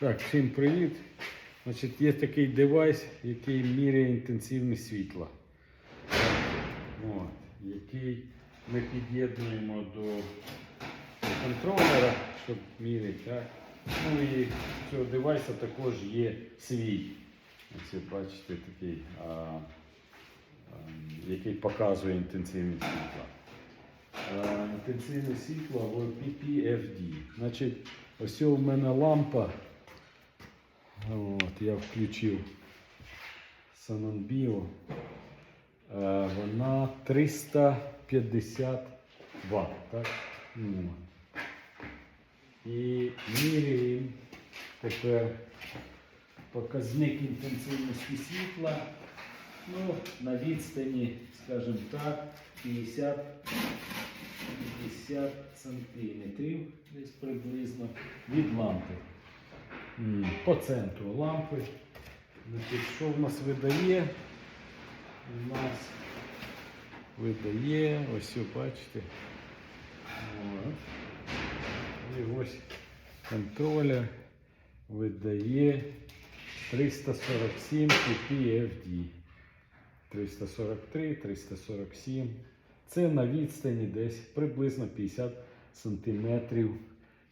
Так, всім привіт. Значить, є такий девайс, який міряє інтенсивність світла. От, який ми під'єднуємо до контролера, щоб міряти. Так? Ну і цього девайса також є свій. Ви бачите такий, а, а, який показує інтенсивність світла. А, інтенсивність світла в PPFD. Значить, ось у мене лампа. От, я включив Sanonbio. Е, Вона 350 Вт. Так? Ну. І міряємо тепер показник інтенсивності світла. Ну, на відстані, скажімо так, 50 50 сантиметрів десь приблизно від лампи. По центру лампи. Значить, що в нас видає? У нас видає, ось бачите. От. І ось контролер видає 347 ppfd. 343, 347. Це на відстані десь приблизно 50 сантиметрів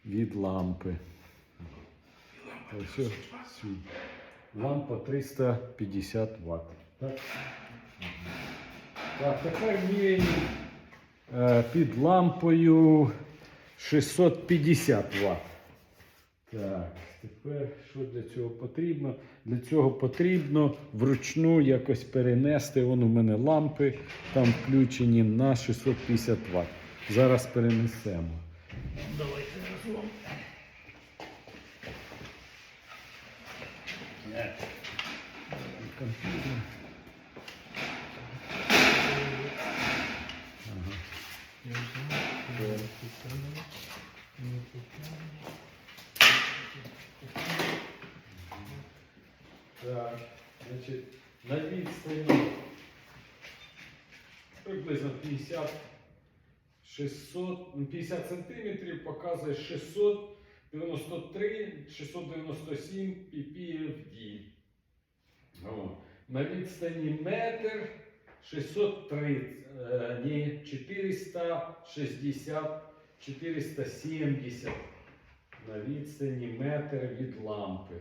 від лампи. Ось свій. Лампа 350 Вт. Так, так тепер міряємо е, під лампою 650 Вт. Так, тепер що для цього потрібно? Для цього потрібно вручну якось перенести. Вон у мене лампи там включені на 650 Вт. Зараз перенесемо. Давайте разом. Так, значить, на відстані приблизно 50 600, ну, 50 сантиметрів показує 693, 697 ppfd. О. На відстані метр 603, е, ні, 460, 470 на відстані метр від лампи.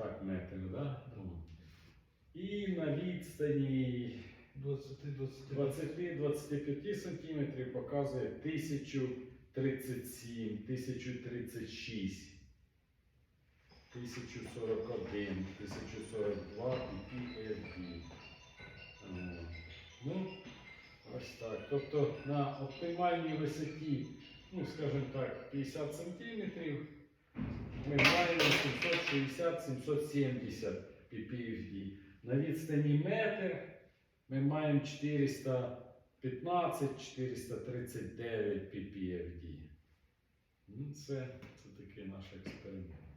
Так метр, да? Ну. І на відстані 20-25 см показує 1037, 1036, 1041, 1042 ppfd. Е, Ну, ось так. Тобто на оптимальній висоті, ну, скажімо так, 50 см ми маємо 760-770 ppfd. На відстані метр ми маємо 415-439 ppfd. Ну, це, це такий наш експеримент.